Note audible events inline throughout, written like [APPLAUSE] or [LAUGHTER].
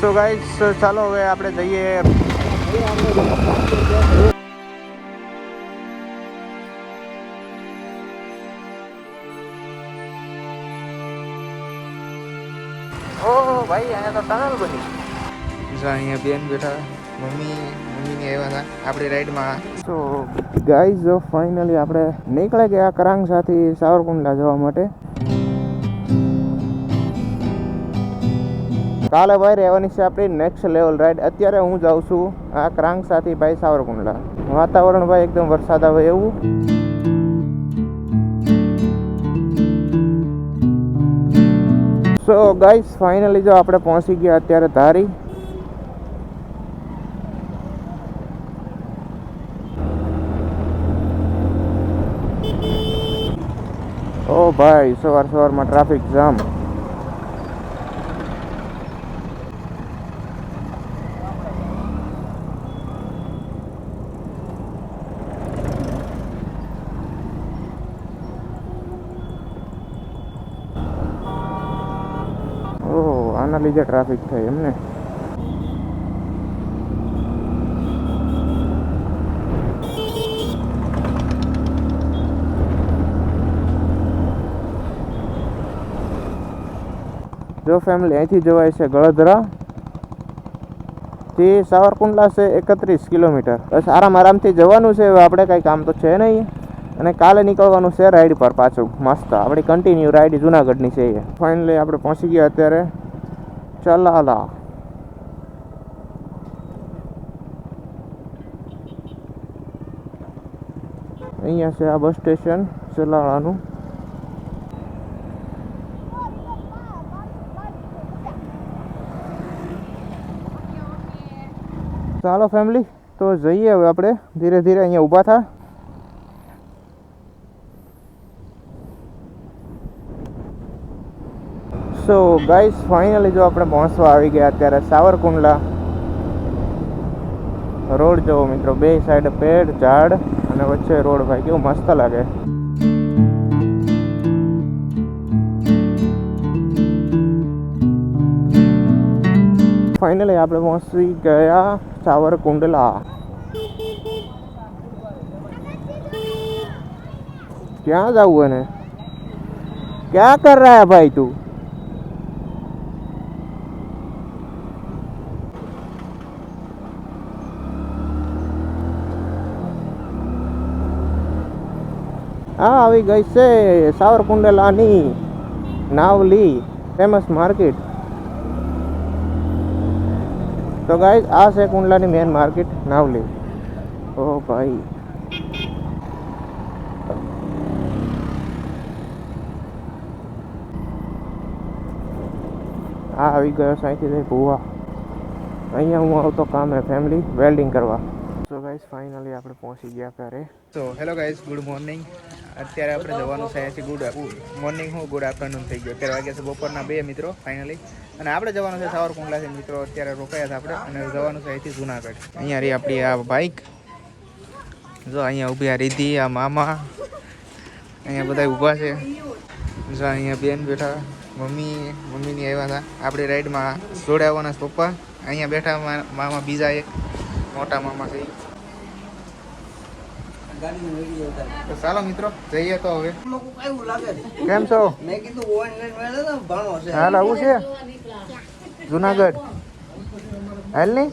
So guys ચાલો હવે આપણે જઈએ. ઓહો ભાઈ અહીંયા તો ટનલ બની. જો અહીંયા બેન બેઠા મમ્મી મમ્મીને આવ્યા હતા આપણી રાઈડમાં. સો ગાઈઝ ફાઇનલી આપણે નીકળે ગયા કરાંગસાથી સાવરકુંડલા જવા માટે. કાલે ભાઈ રહેવાની છે આપણી નેક્સ્ટ લેવલ રાઈડ અત્યારે હું જાઉં છું આ કરાંગસાથી ભાઈ સાવરકુંડલા. વાતાવરણ ભાઈ એકદમ વરસાદ આવે એવું. સો ગાઈસ ફાઇનલી જો આપણે પહોંચી ગયા અત્યારે ધારી. ઓ ભાઈ સવાર સવારમાં ટ્રાફિક જામ ઓહ આના લીધે ટ્રાફિક થાય એમને જો ફેમિલી અહીંથી જવાય છે ગળધરા થી સાવરકુંડલા છે એકત્રીસ કિલોમીટર. બસ આરામ આરામથી જવાનું છે આપણે કાંઈ કામ તો છે નહીં. અને કાલે નીકળવાનું છે રાઈડ પર પાછું, મસ્ત. આપણી કન્ટિન્યુ રાઈડ જુનાગઢની છે ફાઇનલી આપણે પહોંચી ગયા અત્યારે. ચલાલા અહીંયા છે આ બસ સ્ટેશન ચલાળાનું ચાલો ફેમિલી તો જઈએ હવે આપણે. ધીરે ધીરે અહીંયા ઊભા થા. સો ગાઈસ ફાઇનલી જો આપણે પહોંચવા આવી ગયા અત્યારે સાવરકુંડલા રોડ જવો મિત્રો, બે સાઈડ પેડ, ઝાડ અને વચ્ચે રોડ ભાઈ, કેવું મસ્ત લાગે. ફાઇનલી આપણે પહોંચી ગયા સાવરકુંડલા. ક્યાં જવું એને? ક્યાં કર રહ્યા ભાઈ તું? હા આવી ગઈ છે સાવરકુંડલાની નાવલી ફેમસ માર્કેટ તો ગાઈઝ આ છે કુંડલાની મેન માર્કેટ નાવલી. ઓ ભાઈ. આ આવી ગયો સાંઈથી ભૂવા. અહીંયા હું આવતો કામે ફેમિલી વેલ્ડિંગ કરવા. સો ગાઈસ ફાઇનલી આપણે પહોંચી ગયા ઘરે. તો હેલો ગાઈઝ ગુડ મોર્નિંગ અત્યારે આપણે જવાનું છે અહીંયાથી ગુડ મોર્નિંગ હું, ગુડ આફ્ટરનૂન થઈ ગયો. અત્યારે વાગ્યા છે બપોરના બે મિત્રો ફાઇનલી અને આપણે જવાનું છે સાવરકુંડલાથી મિત્રો, અત્યારે રોકાયા છે આપણે. અને જવાનું છે અહીંથી જુનાગઢ. અહીંયા રહી આપણી આ બાઇક જો અહીંયા ઊભી આ રીધી, આ મામા. અહીંયા બધા ઊભા છે. જો અહીંયા બેન બેઠા, મમ્મી, મમ્મીની આવ્યા હતા. આપણી રાઈડમાં જોડે આવવાના પપ્પા. અહીંયા બેઠા મામા બીજા એક મોટા મામા છે ઈ. તો ચાલો મિત્રો જઈએ તો હવે. કેમ છો? મેં કીધું ઓનલાઈન ભણો છે. હાલ આવું છે. જુનાગઢ. હાલ નહીં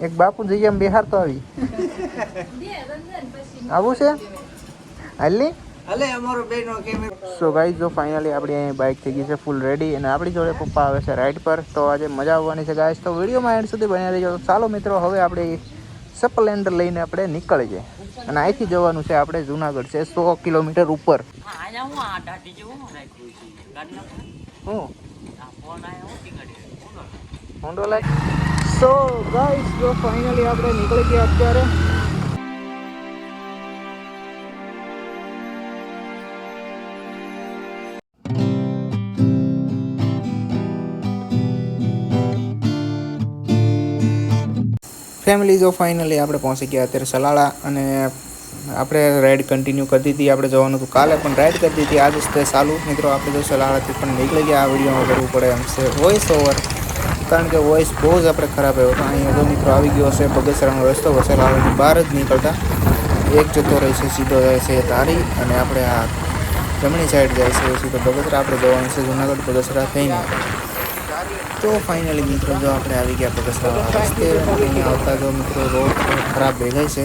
એક બાપુ જઈએ એમ બિહાર તો આવી. આવું છે? હાલ નહીં બેનો સો ગાઈઝ જો ફાઇનલી આપણી અહીં બાઇક થઈ ગઈ છે ફૂલ રેડી અને આપણી જોડે પપ્પા આવે છે રાઈડ પર તો આજે મજા આવવાની છે ગાઈઝ તો વિડીયોમાં એન્ડ સુધી બન્યા રહીજો. તો ચાલો મિત્રો હવે આપણે સ્પ્લેન્ડર લઈને આપણે નીકળી જઈએ અને અહીંથી જવાનું છે આપણે જુનાગઢ છે સો કિલોમીટર ઉપર. સો ગાઈસ જો ફાઇનલી આપણે નીકળી ગયા અત્યારે ફેમિલી જો ફાઇનલી આપણે પહોંચી ગયા. અત્યારે સલાળા અને આપણે રાઈડ કન્ટિન્યુ કરી દીધી. આપણે જવાનું હતું કાલે, પણ રાઈડ કરી દીધી. આજે તે ચાલુ. મિત્રો, આપણે જો સલાળાથી પણ નીકળી ગયા. આ વિડીયોમાં કરવું પડે એમ છે. વોઇસ ઓવર કારણ કે વોઇસ બહુ જ આપણે ખરાબ આવ્યો હતો. અહીંયા તો મિત્રો આવી ગયો હશે. બગસરાનો રસ્તો વસેલાવાની બહાર જ નીકળતા. એક જતો રહે છે, સીધો જાય છે તારી અને આપણે આ જમણી સાઈડ જાય છે. સીધો બગસરા. આપણે જવાનું છે જુનાગઢ બગસરા થઈને. તો ફાઇનલી મિત્રો જો આપણે આવી ગયા બગસરા રસ્તે અહીંયા આવતા જો મિત્રો રોડ ખરાબ ભેગાય છે.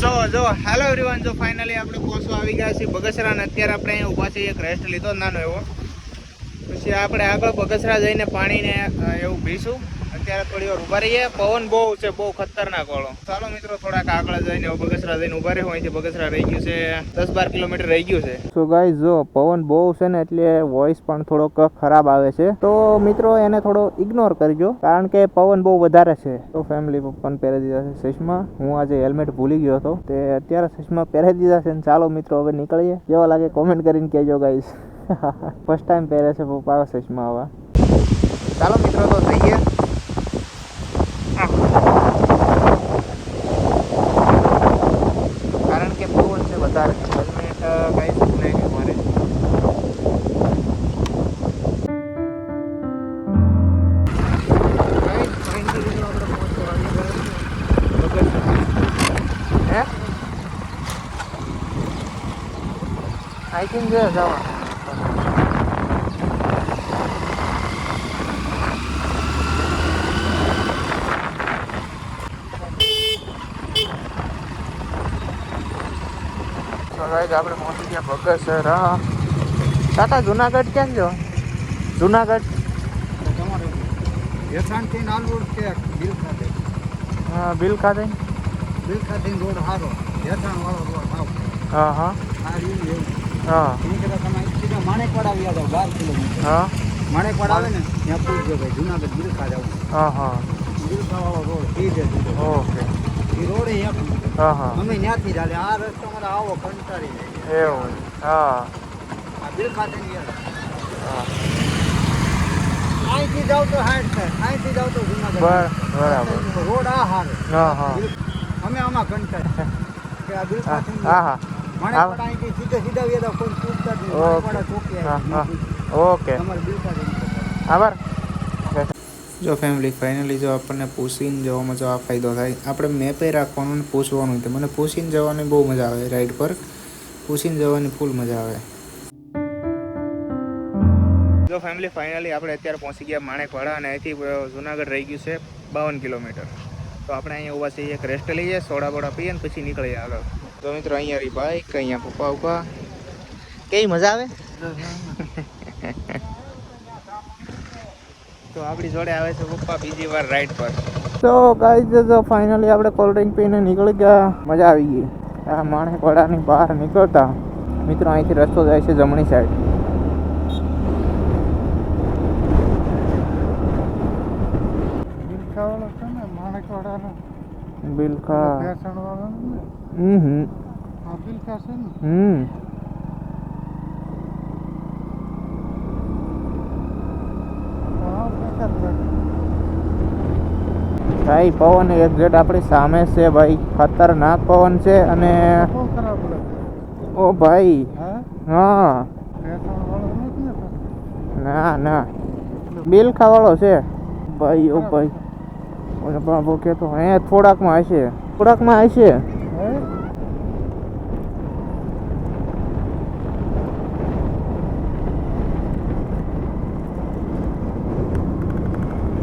સો જો હેલો એવરીવન જો ફાઇનલી આપણે પહોંચવા આવી ગયા છીએ. બગસરા અને અત્યારે આપણે અહીંયા ઊભા છીએ. એક રેસ્ટ લીધો નાનો એવો. પછી આપણે આગળ બગસરા જઈને પાણીને એવું પીશું. અત્યારે થોડી વાર ઊભા રહીએ. પવન બહુ છે, બહુ ખતરનાક વાળો. ચાલો મિત્રો, થોડાક આગળ જઈને બગસરા જઈને ઊભા રહે. અહીંથી બગસરા રહી ગયું છે, દસ બાર કિલોમીટર રહી ગયું છે. સો ગાઈઝ જો પવન બહુ છે ને, એટલે વોઇસ પણ થોડોક ખરાબ આવે છે. તો મિત્રો, એને થોડો ઇગ્નોર કરજો, કારણ કે પવન બહુ વધારે છે. તો ફેમિલી પણ પહેરી દીધા છે ચશ્મા. હું આજે હેલ્મેટ ભૂલી ગયો હતો. તે અત્યારે ચશ્મા પહેરી દીધા છે ચાલો મિત્રો, હવે નીકળીએ. કેવા લાગે કોમેન્ટ કરીને કહેજો ગાઈઝ [LAUGHS] ફર્સ્ટ ટાઈમ પહેરે છે પપ્પા ચશ્મા આવા. ચાલો મિત્રો, તો જઈએ. કારણ કે પવન છે વધારે. હેલ્મેટ ગાઈઝ ભૂલાઈ ગયું મારે. આઈ તો guys, આપણે પહોંચી હા બગસરા કાકા જુનાગઢ ક્યાં જો જુનાગઢ. નાનું રોડ છે બિલ ખાતે હા બિલ ખાતે બિલ ખાતે રોડ સારો યથાણ વાળો રોડ સાવ હા. હા હા તમે સીધા માણેકવાડા આવી જાઓ બાર કિલોમીટર. હા. માણેકવાડા આવે ને ત્યાં પૂછજો ભાઈ જુનાગઢ બિલ ખા જવું હા. હા બિલ વાળો રોડ સીધે સીધો ઓકે. એ રોડ હા હા. અમે ત્યાંથી ચાલે આ રસ્તો મારે આવો કંટાળી જાય એવું હા. આ બિલ હા. અહીંથી જાવ તો હાઈટ થાય. અહીંથી જાવ તો બરાબર રોડ આ હારો. હા હા. અમે આમાં કંટાળ કે આ બિલ હા હા. હા. માણેકવાડા અહીંથી સીધે સીધા વ્યાદા કોઈ પૂછતા જ નહીં. ઓકે. ચોકી તમારે બિલ ખાતેની આભાર. જો ફેમિલી ફાઇનલી જો આપણને પૂછીને જવામાં જો આ ફાયદો થાય, આપણે મેપે રાખવાનું પૂછવાનું તો. મને પૂછીને જવાની બહુ મજા આવે રાઈડ પર. પૂછીને જવાની ફૂલ મજા આવે. જો ફેમિલી ફાઇનલી આપણે અત્યારે પહોંચી ગયા માણેકવાડા અને અહીંથી જુનાગઢ રહી ગયું છે બાવન કિલોમીટર. તો આપણે અહીંયા ઊભા છીએ, એક રેસ્ટ લઈએ સોડા બોડા પીએ ને પછી નીકળીએ આગળ. તો મિત્રો, અહીંયા રહી બાઈક અહીંયા પપ્પા ઊભા કેવી મજા આવે? તો આપણી જોડે આવે છે પપ્પા બીજી વાર રાઈડ પર. તો ગાઈઝ તો ફાઇનલી આપણે કોલ્ડ ડ્રિંક પીને નીકળી ગયા. મજા આવી ગઈ. આ માણેકવાડાની બહાર નીકળતા. મિત્રો અહીંથી રસ્તો જાય છે જમણી સાઈડ બિલખાવાળો છે ને માણેકવાડાનો? બિલખા હમ હમ. બિલખા છે ને? હમ હા ભેસણ ભાઈ પવન એક્ઝેક્ટ આપણી સામે છે ભાઈ. ખતરનાક પવન છે અને ઓ ભાઈ. હા? ને. ના. બિલ ખાવાળો છે. ભાઈ ઓ ભાઈ. પણ બાબો કેતો હે થોડાકમાં હશે. થોડાકમાં હશે.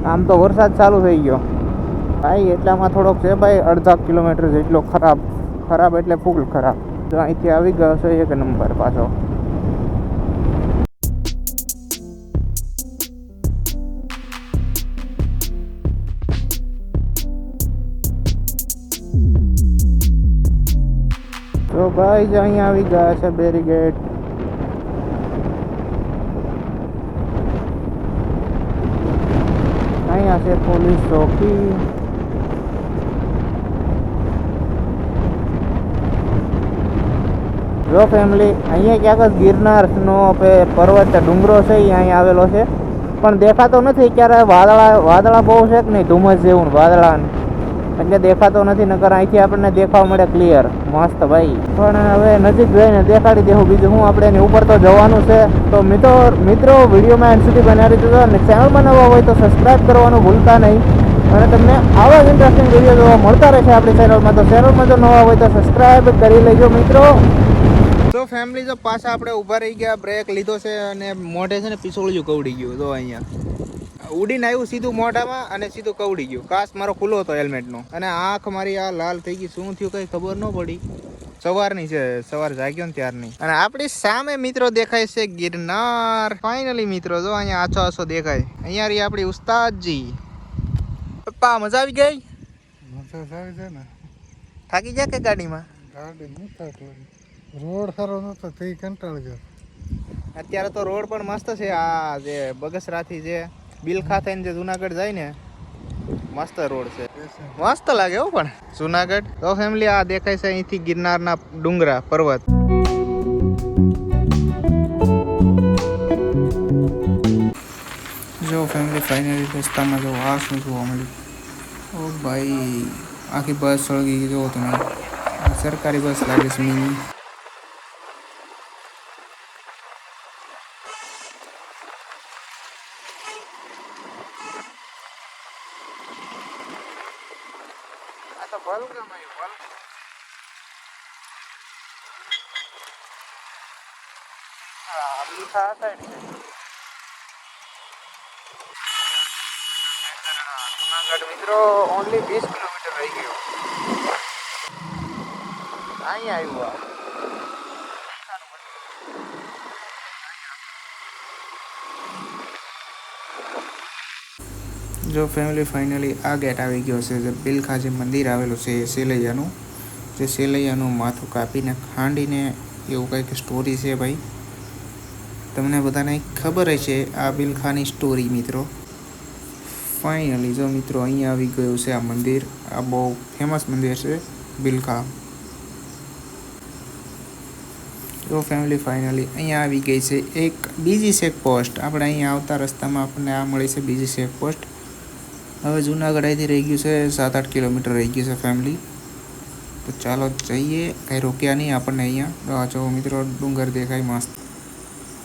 આમ તો વરસાદ ચાલુ થઈ ગયો. ભાઈ, એટલામાં થોડોક છે ભાઈ, અડધા કિલોમીટર જેટલો ખરાબ. ખરાબ એટલે ફૂલ ખરાબ. તો અહીંથી આવી ગયો છે એક નંબર પાછો. તો ભાઈ, જ અહીંયા આવી ગયા છે, બેરીગેટ. અહીંયા છે પોલીસ ચોકી. જો ફેમિલી અહીંયા ક્યાંક જ ગિરનારનો પર્વત ડુંગરો છે, એ અહીંયા આવેલો છે. પણ દેખાતો નથી ક્યારે, વાદળા વાદળા બહુ છે કે નહીં? ધુમ્મસ જેવું ને વાદળા એટલે દેખાતો નથી, નકર અહીંથી આપણને દેખાવા મળે ક્લિયર મસ્ત ભાઈ. પણ હવે નજીક જઈને દેખાડી દેવું. બીજું હું આપણે એની ઉપર તો જવાનું છે. તો મિત્રો મિત્રો, વિડીયોમાં એન્ડ સુધી બનાવી દીધો અને ચેનલ નવા હોય તો સબસ્ક્રાઇબ કરવાનું ભૂલતા નહીં. અને તમને આવા જ ઇન્ટરેસ્ટિંગ વીડિયો જોવા મળતા રહેશે આપણી ચેનલમાં તો ચેનલમાં જો નવા હોય તો સબસ્ક્રાઇબ કરી લેજો મિત્રો. તો ફેમિલી તો પાછા આપણે ઊભા રહી ગયા બ્રેક લીધો છે અને મોઢે છે ને પીસોળિયું કવડી ગયું તો અહીંયા. ઉડીને આવ્યું સીધું મોઢામાં અને સીધું કવડી ગયું. કાશ મારો ખુલ્લો હતો હેલ્મેટનો. અને આંખ મારી આ લાલ થઈ ગઈ. શું થયું કઈ ખબર ન પડી. સવારની છે સવાર જાગ્યો ને ત્યારની. અને આપણી સામે મિત્રો દેખાય છે ગિરનાર. ફાઇનલી મિત્રો જો અહીંયા આછો આછો દેખાય. અહીંયા રહી આપણી ઉસ્તાદજી. પપ્પા મજા આવી ગઈ? મજા આવી છે ને. થાકી ગયા કે ગાડીમાં? ગાડી રોડ સારો નતો તે કંટાળ ગયો. અત્યારે તો રોડ પણ મસ્ત છે આ જે બગસરાથી જે બિલખા થઈને જે જુનાગઢ જાય ને મસ્ત રોડ છે. મસ્ત લાગે હો પણ. જુનાગઢ તો ફેમિલી આ દેખાય છે અહીંથી ગિરનારના ડુંગરા પર્વત. જો ફેમિલી ફાઇનલી રસ્તામાં જો આ શું જોવા મળ્યું? ઓ ભાઈ આખી બસ સળગી ગઈ જોવો તમે. સરકારી બસ લાગે છે બલગામ આવ્યું બલગામ હા બિલખા હતા ને જુનાગઢ મિત્રો ઓનલી વીસ કિલોમીટર રહી ગયો અહીં આવ્યું જો ફેમિલી ફાઇનલી આ ગેટ આવી ગયો છે, જે બિલખા જે મંદિર આવેલું છે એ જે સેલૈયાનું માથું કાપીને ખાંડીને એવું કંઈક સ્ટોરી છે ભાઈ. તમને બધાને ખબર છે આ બિલખાની સ્ટોરી મિત્રો. ફાઇનલી જો મિત્રો અહીંયા આવી ગયું છે આ મંદિર, આ બહુ ફેમસ મંદિર છે બિલખા જો ફેમિલી ફાઇનલી અહીંયા આવી ગઈ છે, એક બીજી ચેક પોસ્ટ આપણે અહીંયા આવતા રસ્તામાં આપણને આ મળી છે બીજી ચેક પોસ્ટ હવે જુનાગઢ અહીંથી રહી ગયું છે સાત આઠ કિલોમીટર રહી ગયું છે ફેમિલી તો ચાલો જઈએ, કંઈ રોક્યા નહીં આપણને અહીંયા. જો મિત્રો, ડુંગર દેખાય મસ્ત.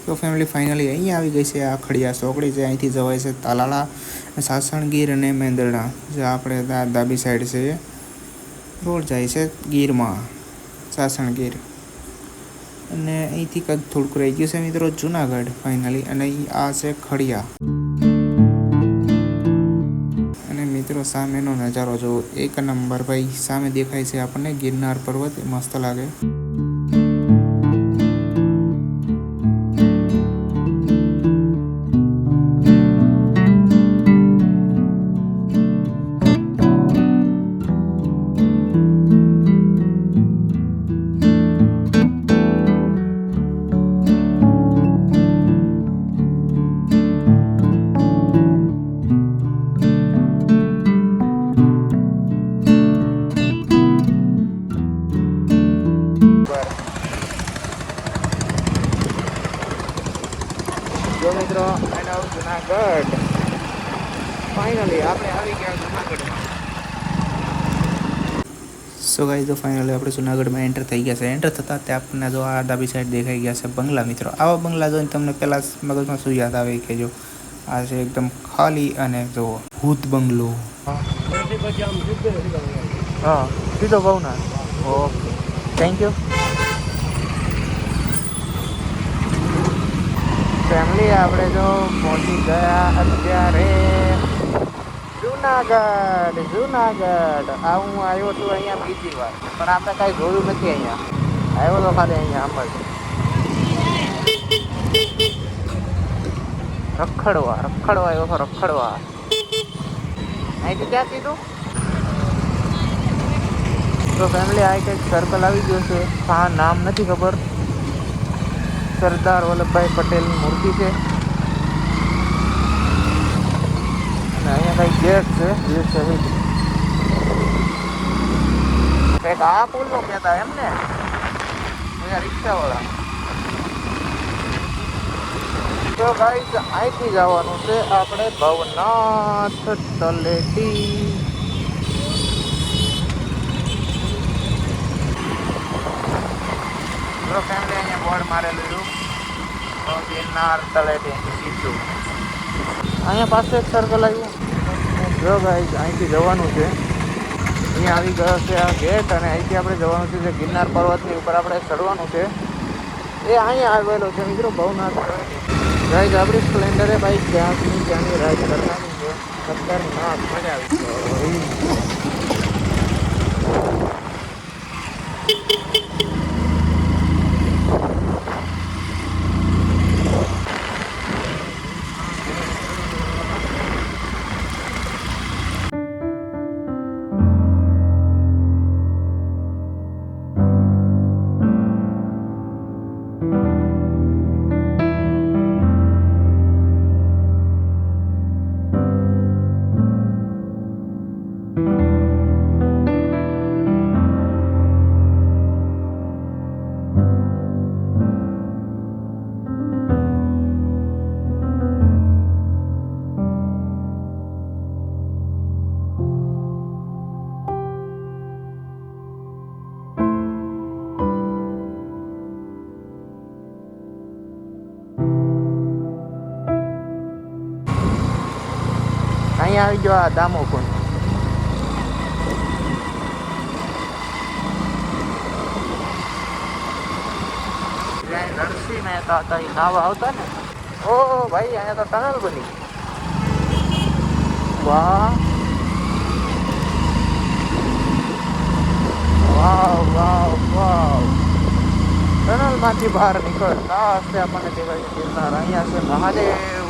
તો ફેમિલી ફાઇનલી અહીંયા આવી ગઈ છે, આ ખડિયા ચોકડી જે અહીંથી જવાય છે તાલાલા, સાસણગીર અને મેંદરડા. જે આપણે ડાબી સાઈડ છે. રોડ જાય છે ગીરમાં, સાસણગીર. અને અહીંથી કંઈક થોડુંક રહી ગયું છે મિત્રો, જુનાગઢ ફાઇનલી અને આ છે ખડિયા. મિત્રો, સામેનો નજારો જો એક નંબર ભાઈ, સામે દેખાય છે આપણને ગિરનાર પર્વત. મસ્ત લાગે. ફાઇનલી આપણે આવી ગયા જુનાગઢમાં. સો ગાઈ તો ફાઇનલી આપણે જુનાગઢમાં એન્ટર થઈ ગયા છે. એન્ટર થતાં તે આપણને જો આ ડાબી સાઈડ દેખાઈ ગયા છે બંગલા મિત્રો. આવા બંગલા જોઈને તમને પહેલાં મગજમાં શું યાદ આવે કે જો આ છે એકદમ ખાલી અને જો ભૂત બંગલો. હા સીધો Bhavna. Okay thank you family આપણે જો પહોંચી ગયા અત્યારે જુનાગઢ જુનાગઢ. આ હું આવ્યો છું અહીંયા બીજી વાર, પણ આપણે કાંઈ જોયું નથી અહીંયા. આવ્યો તો ખાલી અહીંયા જ. રખડવા રખડવા આવ્યો તો રખડવા. અહીંથી ક્યાં કીધું તો ફેમિલી આ કંઈક સર્કલ આવી ગયું છે. હા નામ નથી ખબર. સરદાર વલ્લભભાઈ પટેલની મૂર્તિ છે. અને અહીંયા કઈ ગેટ છે, જે શહીદ. કંઈક આ પુલનો કહેતા એમ ને અહીંયા રિક્ષાવાળા. તો ગાઈઝ અહીંથી જવાનું છે આપણે ભવનાથ તલેટી. મારેલું હતું ગિરનાર તળેટી સીધું. અહીંયા પાસે એક સર્કલ આવ્યું. જો ગાઈસ અહીંથી જવાનું છે. અહીંયા આવી ગયો છે આ ગેટ અને અહીંથી આપણે જવાનું છે જે ગિરનાર પર્વતની ઉપર આપણે ચડવાનું છે. એ અહીંયા આવેલો છે મિત્રો, ભવનાથ ગાઈસ આપણી સ્પ્લેન્ડરે બાઈક ત્યાંની ત્યાંની રાઈડ કરવાની છે. ખતરનાક મજા આવી ગઈ. અહીંયા આવી ગયો આ દામો કુંડ જ્યાં નરસિંહ મહેતા હતા એ નાવા આવતા ને ઓ ભાઈ અહીંયા તો ટનલ બની વાહ વાવ વાવ વાવ ટનલમાંથી બહાર નીકળતા હશે આપણને દેખાય છે ગિરનાર અહીંયા છે મહાદેવ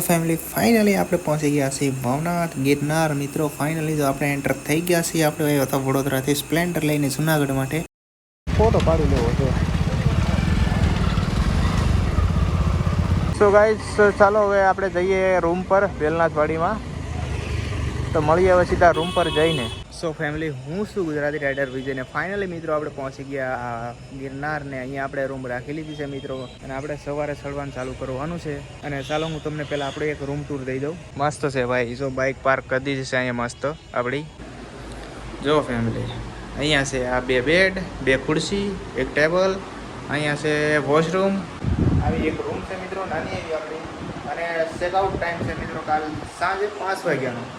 સો ફેમિલી ફાઇનલી આપણે પહોંચી ગયા છીએ ભવનાથ. ગિરનાર મિત્રો ફાઇનલી જો આપણે એન્ટર થઈ ગયા છીએ આપણે આવ્યા હતા વડોદરાથી સ્પ્લેન્ડર લઈને જુનાગઢ માટે. ફોટો પાડી લેવો છે. સો ગાઈસ ચાલો હવે આપણે જઈએ રૂમ પર, વેલનાથવાડીમાં. તો મળીએ હવે સીધા રૂમ પર જઈને. સો ફેમિલી હું શું ગુજરાતી રાઇડર વિજયને ફાઇનલી મિત્રો આપણે પહોંચી ગયા આ ગિરનાર અહીંયા આપણે રૂમ રાખી લીધી છે મિત્રો અને આપણે સવારે ચડવાનું ચાલુ કરવાનું છે. અને ચાલો હું તમને પહેલાં આપણે એક રૂમ ટૂર દઈ દઉં. મસ્ત છે ભાઈ, જો બાઇક પાર્ક કરી દીધી છે અહીંયા મસ્ત આપણી. જો ફેમિલી અહીંયા છે આ બે બેડ બે ખુરશી, એક ટેબલ અહીંયા છે વોશરૂમ આવી એક રૂમ છે મિત્રો, નાની એવી આપણી. અને ચેકઆઉટ ટાઈમ છે મિત્રો કાલ સાંજે પાંચ વાગ્યાનો.